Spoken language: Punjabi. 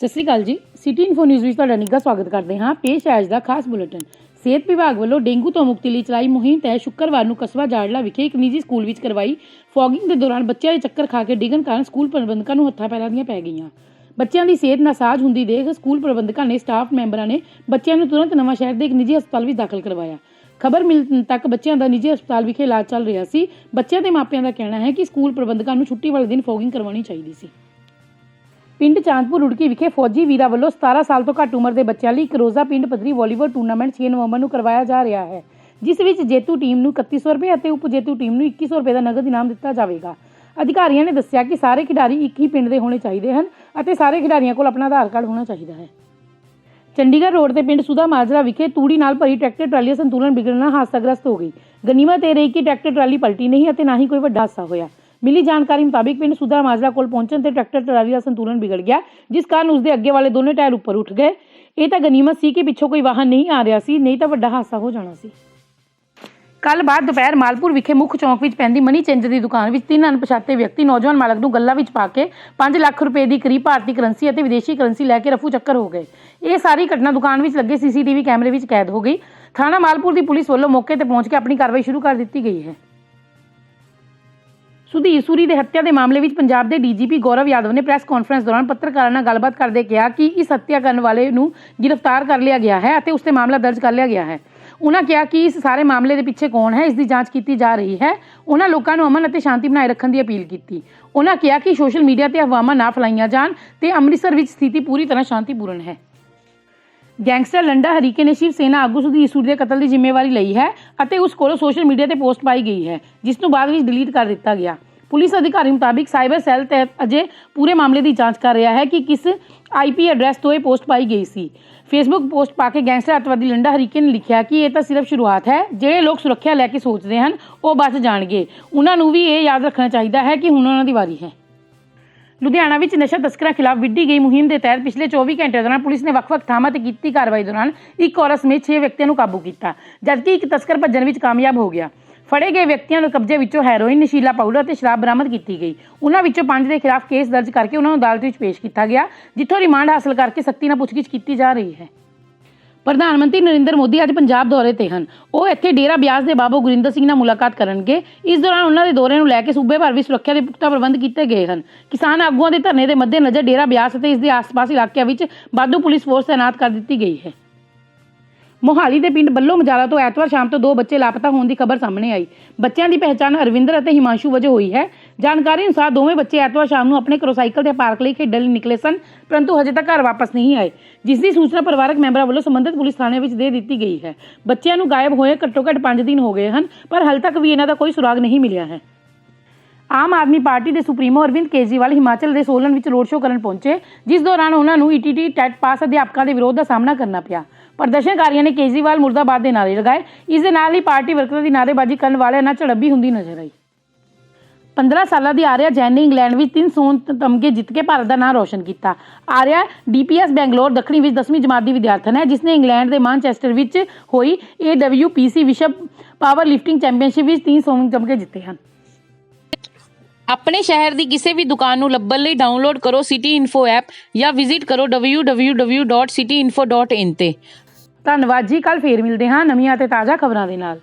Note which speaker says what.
Speaker 1: ਸਤਿ ਸ੍ਰੀ ਅਕਾਲ ਜੀ। ਸਿਟੀ ਇਨਫੋ ਨਿਊਜ਼ ਵਿੱਚ ਤੁਹਾਡਾ ਨਿੱਘਾ ਸਵਾਗਤ ਕਰਦੇ ਹਾਂ। ਪੇਸ਼ ਹੈ ਅੱਜ ਦਾ ਖਾਸ ਬੁਲੇਟਿਨ। ਸਿਹਤ ਵਿਭਾਗ ਵੱਲੋਂ ਡੇਂਗੂ ਤੋਂ ਮੁਕਤੀ ਲਈ ਚਲਾਈ ਮੁਹਿੰਮ ਤਹਿਤ ਸ਼ੁੱਕਰਵਾਰ ਨੂੰ ਕਸਬਾ ਜਾੜਲਾ ਵਿਖੇ ਇੱਕ ਨਿੱਜੀ ਸਕੂਲ ਵਿੱਚ ਕਰਵਾਈ ਫੌਗਿੰਗ ਦੇ ਦੌਰਾਨ ਬੱਚਿਆਂ ਦੇ ਚੱਕਰ ਖਾ ਕੇ ਡਿੱਗਣ ਕਾਰਨ ਸਕੂਲ ਪ੍ਰਬੰਧਕਾਂ ਨੂੰ ਹੱਥਾਂ ਪੈਰਾਂ ਦੀਆਂ ਪੈ ਗਈਆਂ। ਬੱਚਿਆਂ ਦੀ ਸਿਹਤ ਨਾਸਾਜ਼ ਹੁੰਦੀ ਦੇਖ ਸਕੂਲ ਪ੍ਰਬੰਧਕਾਂ ਨੇ ਸਟਾਫ ਮੈਂਬਰਾਂ ਨੇ ਬੱਚਿਆਂ ਨੂੰ ਤੁਰੰਤ ਨਵਾਂ ਸ਼ਹਿਰ ਦੇ ਇੱਕ ਨਿੱਜੀ ਹਸਪਤਾਲ ਵਿੱਚ ਦਾਖਲ ਕਰਵਾਇਆ। ਖਬਰ ਮਿਲਣ ਤੱਕ ਬੱਚਿਆਂ ਦਾ ਨਿੱਜੀ ਹਸਪਤਾਲ ਵਿਖੇ ਇਲਾਜ ਚੱਲ ਰਿਹਾ ਸੀ। ਬੱਚਿਆਂ ਦੇ ਮਾਪਿਆਂ ਦਾ ਕਹਿਣਾ ਹੈ ਕਿ ਸਕੂਲ ਪ੍ਰਬੰਧਕਾਂ ਨੂੰ ਛੁੱਟੀ ਵਾਲੇ ਦਿਨ ਫੋਗਿੰਗ ਕਰਵਾਉਣੀ ਚਾਹੀਦੀ ਸੀ। ਪਿੰਡ ਚਾਂਦਪੁਰ ਰੁੜਕੀ ਵਿਖੇ ਫੌਜੀ ਵੀਰਾਂ ਵੱਲੋਂ 17 ਸਾਲ ਤੋਂ ਘੱਟ ਉਮਰ ਦੇ ਬੱਚਿਆਂ ਲਈ ਇੱਕ ਰੋਜ਼ਾ ਪਿੰਡ ਪੱਧਰੀ ਵਾਲੀਬਾਲ ਟੂਰਨਾਮੈਂਟ 6 ਨਵੰਬਰ ਨੂੰ ਕਰਵਾਇਆ ਜਾ ਰਿਹਾ ਹੈ, ਜਿਸ ਵਿੱਚ ਜੇਤੂ ਟੀਮ ਨੂੰ 3100 ਰੁਪਏ ਅਤੇ ਉਪ ਜੇਤੂ ਟੀਮ ਨੂੰ 2100 ਰੁਪਏ ਦਾ ਨਗਦ ਇਨਾਮ ਦਿੱਤਾ ਜਾਵੇਗਾ। ਅਧਿਕਾਰੀਆਂ ਨੇ ਦੱਸਿਆ ਕਿ ਸਾਰੇ ਖਿਡਾਰੀ ਇੱਕ ਹੀ ਪਿੰਡ ਦੇ ਹੋਣੇ ਚਾਹੀਦੇ ਹਨ ਅਤੇ ਸਾਰੇ ਖਿਡਾਰੀਆਂ ਕੋਲ ਆਪਣਾ ਆਧਾਰ ਕਾਰਡ ਹੋਣਾ ਚਾਹੀਦਾ ਹੈ। ਚੰਡੀਗੜ੍ਹ ਰੋਡ ਤੇ ਪਿੰਡ ਸੁਦਾ ਮਾਜਰਾ ਵਿਖੇ ਤੂੜੀ ਨਾਲ ਭਰੀ ਟਰੈਕਟਰ ਟਰਾਲੀ ਦਾ ਸੰਤੁਲਨ ਵਿਗੜਨ ਨਾਲ ਹਾਦਸਾਗ੍ਰਸਤ ਹੋ ਗਈ। ਗਨੀਮਤ ਇਹ ਰਹੀ ਕਿ ਟਰੈਕਟਰ ਟਰਾਲੀ ਪਲਟੀ ਨਹੀਂ ਅਤੇ ਨਾ ਹੀ ਕੋਈ ਵੱਡਾ ਹਾਦਸਾ ਹੋਇਆ। ਮਿਲੀ ਜਾਣਕਾਰੀ ਮੁਤਾਬਿਕ ਪਿੰਡ ਸੁਦਾ ਮਾਜਰਾ ਕੋਲ ਪਹੁੰਚਣ ਤੇ ਟਰੈਕਟਰ ਟਰਾਲੀ ਦਾ ਸੰਤੁਲਨ ਵਿਗੜ ਗਿਆ, ਜਿਸ ਕਾਰਨ ਉਸ ਦੇ ਅੱਗੇ ਵਾਲੇ ਦੋਨੇ ਟਾਇਰ ਉੱਪਰ ਉੱਠ ਗਏ। ਇਹ ਤਾਂ ਗਨੀਮਤ ਸੀ ਕਿ ਪਿੱਛੋਂ ਕੋਈ ਵਾਹਨ ਨਹੀਂ ਆ ਰਿਹਾ ਸੀ, ਨਹੀਂ ਤਾਂ ਵੱਡਾ ਹਾਦਸਾ ਹੋ ਜਾਣਾ ਸੀ। ਕੱਲ ਬਾਅਦ ਦੁਪਹਿਰ ਮਾਲਪੁਰ ਵਿਖੇ ਮੁੱਖ ਚੌਂਕ ਵਿੱਚ ਪੈਂਦੀ ਮਨੀ ਚੇਂਜਰ ਦੀ ਦੁਕਾਨ ਵਿੱਚ ਤਿੰਨ ਅਣਪਛਾਤੇ ਵਿਅਕਤੀ, ਨੌਜਵਾਨ ਮਾਲਕ ਨੂੰ ਗੱਲਾਂ ਵਿੱਚ ਪਾ ਕੇ 5 ਲੱਖ ਰੁਪਏ ਦੀ ਕਰੀਬ ਭਾਰਤੀ ਕਰੰਸੀ ਅਤੇ ਵਿਦੇਸ਼ੀ ਕਰੰਸੀ ਲੈ ਕੇ ਰਫੂ ਚੱਕਰ ਹੋ ਗਏ। ਇਹ ਸਾਰੀ ਘਟਨਾ ਦੁਕਾਨ ਵਿੱਚ ਲੱਗੇ ਸੀਸੀਟੀਵੀ ਕੈਮਰੇ ਵਿੱਚ ਕੈਦ ਹੋ ਗਈ। ਥਾਣਾ ਮਾਲਪੁਰ ਦੀ ਪੁਲਿਸ ਵੱਲੋਂ ਮੌਕੇ ਤੇ ਪਹੁੰਚ ਕੇ ਆਪਣੀ ਕਾਰਵਾਈ ਸ਼ੁਰੂ ਕਰ ਦਿੱਤੀ ਗਈ ਹੈ। ਸੁਧੀਰ ਸੂਰੀ ਦੇ ਹੱਤਿਆ ਦੇ ਮਾਮਲੇ ਵਿੱਚ ਪੰਜਾਬ ਦੇ ਡੀਜੀਪੀ ਗੌਰਵ ਯਾਦਵ ਨੇ ਪ੍ਰੈਸ ਕਾਨਫਰੰਸ ਦੌਰਾਨ ਪੱਤਰਕਾਰਾਂ ਨਾਲ ਗੱਲਬਾਤ ਕਰਦੇ ਕਿਹਾ ਕਿ ਇਸ ਹੱਤਿਆ ਕਰਨ ਵਾਲੇ ਨੂੰ ਗ੍ਰਿਫਤਾਰ ਕਰ ਲਿਆ ਗਿਆ ਹੈ ਅਤੇ ਉਸ ਤੇ ਮਾਮਲਾ ਦਰਜ ਕਰ ਲਿਆ ਗਿਆ ਹੈ। ਉਹਨਾਂ ਕਿਹਾ ਕਿ ਇਸ ਸਾਰੇ ਮਾਮਲੇ ਦੇ ਪਿੱਛੇ ਕੌਣ ਹੈ, ਇਸ ਦੀ ਜਾਂਚ ਕੀਤੀ ਜਾ ਰਹੀ ਹੈ। ਉਹਨਾਂ ਲੋਕਾਂ ਨੂੰ ਅਮਨ ਅਤੇ ਸ਼ਾਂਤੀ ਬਣਾਏ ਰੱਖਣ ਦੀ ਅਪੀਲ ਕੀਤੀ। ਉਹਨਾਂ ਕਿਹਾ ਕਿ ਸੋਸ਼ਲ ਮੀਡੀਆ ਤੇ ਅਫਵਾਹਾਂ ਨਾ ਫੈਲਾਈਆਂ ਜਾਣ ਤੇ ਅੰਮ੍ਰਿਤਸਰ ਵਿੱਚ ਸਥਿਤੀ ਪੂਰੀ ਤਰ੍ਹਾਂ ਸ਼ਾਂਤੀਪੂਰਨ ਹੈ। ਗੈਂਗਸਟਰ ਲੰਡਾ ਹਰੀਕੇ ਨੇ ਸ਼ਿਵ ਸੈਨਾ ਆਗੂ ਸੁਧੀਰ ਸੂਰੀ ਦੇ ਕਤਲ ਦੀ ਜ਼ਿੰਮੇਵਾਰੀ ਲਈ ਹੈ ਅਤੇ ਉਸ ਕੋਲੋਂ ਸੋਸ਼ਲ ਮੀਡੀਆ ਤੇ ਪੋਸਟ ਪਾਈ ਗਈ ਹੈ, ਜਿਸ ਨੂੰ ਬਾਅਦ ਵਿੱਚ ਡਿਲੀਟ ਕਰ ਦਿੱਤਾ ਗਿਆ। ਪੁਲਿਸ ਅਧਿਕਾਰੀ ਮੁਤਾਬਿਕ ਸਾਈਬਰ ਸੈੱਲ ਤਹਿਤ ਅਜੇ ਪੂਰੇ ਮਾਮਲੇ ਦੀ ਜਾਂਚ ਕਰ ਰਿਹਾ ਹੈ ਕਿ ਕਿਸ ਆਈਪੀ ਐਡਰੈਸ ਤੋਂ ਇਹ ਪੋਸਟ ਪਾਈ ਗਈ ਸੀ। ਫੇਸਬੁੱਕ ਪੋਸਟ ਪਾ ਕੇ ਗੈਂਗਸਟਰ ਅੱਤਵਾਦੀ ਲੰਡਾ ਹਰੀਕੇ ਨੇ ਲਿਖਿਆ ਕਿ ਇਹ ਤਾਂ ਸਿਰਫ ਸ਼ੁਰੂਆਤ ਹੈ, ਜਿਹੜੇ ਲੋਕ ਸੁਰੱਖਿਆ ਲੈ ਕੇ ਸੋਚਦੇ ਹਨ, ਉਹ ਬਚ ਜਾਣਗੇ। ਉਹਨਾਂ ਨੂੰ ਵੀ ਇਹ ਯਾਦ ਰੱਖਣਾ ਚਾਹੀਦਾ ਹੈ ਕਿ ਹੁਣ ਉਹਨਾਂ ਦੀ ਵਾਰੀ ਹੈ। ਲੁਧਿਆਣਾ ਵਿੱਚ ਨਸ਼ਾ ਤਸਕਰਾਂ ਖਿਲਾਫ ਵਿੱਢੀ ਗਈ ਮੁਹਿੰਮ ਦੇ ਤਹਿਤ ਪਿਛਲੇ 24 ਘੰਟੇ ਦੌਰਾਨ ਪੁਲਿਸ ਨੇ ਵੱਖ-ਵੱਖ ਥਾਵਾਂ ਤੇ ਕੀਤੀ ਕਾਰਵਾਈ ਦੌਰਾਨ ਇੱਕ ਔਰਤ ਸਮੇਤ 6 ਵਿਅਕਤੀਆਂ ਨੂੰ ਕਾਬੂ ਕੀਤਾ, ਜਦਕਿ ਇੱਕ ਤਸਕਰ ਭੱਜਣ ਵਿੱਚ ਕਾਮਯਾਬ ਹੋ ਗਿਆ। ਫੜੇ ਗਏ ਵਿਅਕਤੀਆਂ ਨੂੰ ਕਬਜ਼ੇ ਵਿੱਚੋਂ ਹੈਰੋਇਨ, ਨਸ਼ੀਲਾ ਪਾਊਡਰ ਅਤੇ ਸ਼ਰਾਬ ਬਰਾਮਦ ਕੀਤੀ ਗਈ। ਉਹਨਾਂ ਵਿੱਚੋਂ ਪੰਜ ਦੇ ਖਿਲਾਫ ਕੇਸ ਦਰਜ ਕਰਕੇ ਉਹਨਾਂ ਨੂੰ ਅਦਾਲਤ ਵਿੱਚ ਪੇਸ਼ ਕੀਤਾ ਗਿਆ, ਜਿੱਥੋਂ ਰਿਮਾਂਡ ਹਾਸਲ ਕਰਕੇ ਸਖਤੀ ਨਾਲ ਪੁੱਛਗਿੱਛ ਕੀਤੀ ਜਾ ਰਹੀ ਹੈ। ਪ੍ਰਧਾਨ ਮੰਤਰੀ ਨਰਿੰਦਰ ਮੋਦੀ ਅੱਜ ਪੰਜਾਬ ਦੌਰੇ ਤੇ ਹਨ। ਉਹ ਇੱਥੇ ਡੇਰਾ ਬਿਆਸ ਦੇ ਬਾਬਾ ਗੁਰਿੰਦਰ ਸਿੰਘ ਨਾਲ ਮੁਲਾਕਾਤ ਕਰਨਗੇ। ਇਸ ਦੌਰਾਨ ਉਹਨਾਂ ਦੇ ਦੌਰੇ ਨੂੰ ਲੈ ਕੇ ਸੂਬੇ ਭਰ ਵਿੱਚ ਸੁਰੱਖਿਆ ਦੇ ਪੁਖਤਾ ਪ੍ਰਬੰਧ ਕੀਤੇ ਗਏ ਹਨ। ਕਿਸਾਨ ਆਗੂਆਂ ਦੇ ਧਰਨੇ ਦੇ ਮੱਦੇਨਜ਼ਰ ਡੇਰਾ ਬਿਆਸ ਅਤੇ ਇਸ ਦੇ ਆਸ-ਪਾਸ ਇਲਾਕਿਆਂ ਵਿੱਚ ਵਾਧੂ ਪੁਲਿਸ ਫੋਰਸ ਤਾਇਨਾਤ ਕਰ ਦਿੱਤੀ ਗਈ ਹੈ। ਮੋਹਾਲੀ ਦੇ ਪਿੰਡ ਬੱਲੋ ਮਜਾਲਾ ਤੋਂ ਐਤਵਾਰ ਸ਼ਾਮ ਤੋਂ ਦੋ ਬੱਚੇ ਲਾਪਤਾ ਹੋਣ ਦੀ ਖਬਰ ਸਾਹਮਣੇ ਆਈ। ਬੱਚਿਆਂ ਦੀ ਪਹਿਚਾਣ ਅਰਵਿੰਦਰ ਅਤੇ ਹਿਮਾਂਸ਼ੂ ਵਜੋਂ ਹੋਈ ਹੈ। ਜਾਣਕਾਰੀ ਅਨੁਸਾਰ ਦੋਵੇਂ ਬੱਚੇ ਐਤਵਾਰ ਸ਼ਾਮ ਨੂੰ ਆਪਣੇ ਕਰੋਸਾਈਕਲ ਤੇ ਪਾਰਕ ਲਈ ਖੇਡਣ ਲਈ ਨਿਕਲੇ ਸਨ, ਪਰੰਤੂ ਹਜੇ ਤੱਕ ਘਰ ਵਾਪਸ ਨਹੀਂ ਆਏ ਜਿਸ ਦੀ ਸੂਚਨਾ ਪਰਿਵਾਰਕ ਮੈਂਬਰਾਂ ਵੱਲੋਂ ਸੰਬੰਧਿਤ ਪੁਲਿਸ ਥਾਣੇ ਵਿੱਚ ਦੇ ਦਿੱਤੀ ਗਈ ਹੈ। ਬੱਚਿਆਂ ਨੂੰ ਗਾਇਬ ਹੋਏ ਘੱਟੋ ਘੱਟ 5 ਦਿਨ ਹੋ ਗਏ ਹਨ, ਪਰ ਹਾਲੇ ਤੱਕ ਵੀ ਇਹਨਾਂ ਦਾ ਕੋਈ ਸੁਰਾਗ ਨਹੀਂ ਮਿਲਿਆ ਹੈ। ਆਮ ਆਦਮੀ ਪਾਰਟੀ ਦੇ ਸੁਪਰੀਮੋ ਅਰਵਿੰਦ ਕੇਜਰੀਵਾਲ ਹਿਮਾਚਲ ਦੇ ਸੋਲਨ ਵਿੱਚ ਰੋਡ ਸ਼ੋਅ ਕਰਨ ਪਹੁੰਚੇ, ਜਿਸ ਦੌਰਾਨ ਉਹਨਾਂ ਨੂੰ ਈਟੀਟੀ ਟੈਟ ਪਾਸ ਅਧਿਆਪਕਾਂ ਦੇ ਵਿਰੋਧ ਦਾ ਸਾਹਮਣਾ ਕਰਨਾ ਪਿਆ। ਪ੍ਰਦਰਸ਼ਨਕਾਰੀਆਂ ਨੇ ਕੇਜਰੀਵਾਲ ਮੁਰਦਾਬਾਦ ਦੇ ਨਾਅਰੇ ਲਗਾਏ। ਇਸ ਦੇ ਨਾਲ ਹੀ ਪਾਰਟੀ ਵਰਕਰਾਂ ਦੀ ਨਾਅਰੇਬਾਜ਼ੀ ਕਰਨ ਵਾਲਿਆਂ ਨਾਲ ਝੜਪੀ ਹੁੰਦੀ ਨਜ਼ਰ ਆਈ। 15 ਸਾਲਾਂ ਦੀ ਆਰਿਆ ਜੈਨ ਨੇ ਇੰਗਲੈਂਡ ਵਿੱਚ ਤਿੰਨ ਸੋਨ ਤਮਗੇ ਜਿੱਤ ਕੇ ਭਾਰਤ ਦਾ ਨਾਮ ਰੋਸ਼ਨ ਕੀਤਾ। ਆਰਿਆ ਡੀਪੀਐਸ ਬੈਂਗਲੌਰ ਦੱਖਣੀ ਵਿੱਚ 10ਵੀਂ ਜਮਾਤ ਦੀ ਵਿਦਿਆਰਥਣ ਹੈ ਜਿਸ ਨੇ ਇੰਗਲੈਂਡ ਦੇ ਮਾਨਚੈਸਟਰ ਵਿੱਚ ਹੋਈ AWPC ਵਿਸ਼ਵ ਪਾਵਰ ਲਿਫਟਿੰਗ ਚੈਂਪੀਅਨਸ਼ਿਪ ਵਿੱਚ ਤਿੰਨ ਸੋਨ ਤਮਗੇ ਜਿੱਤੇ ਹਨ।
Speaker 2: ਆਪਣੇ ਸ਼ਹਿਰ ਦੀ ਕਿਸੇ ਵੀ ਦੁਕਾਨ ਨੂੰ ਲੱਭਣ ਲਈ ਡਾਊਨਲੋਡ ਕਰੋ ਸਿਟੀ ਇਨਫੋ ਐਪ ਜਾਂ ਵਿਜ਼ਿਟ ਕਰੋ www.cityinfo.in ਤੇ।
Speaker 1: ਧੰਨਵਾਦ ਜੀ ਕੱਲ ਫੇਰ ਮਿਲਦੇ ਹਾਂ ਨਵੀਆਂ ਅਤੇ ਤਾਜ਼ਾ ਖਬਰਾਂ ਦੇ ਨਾਲ।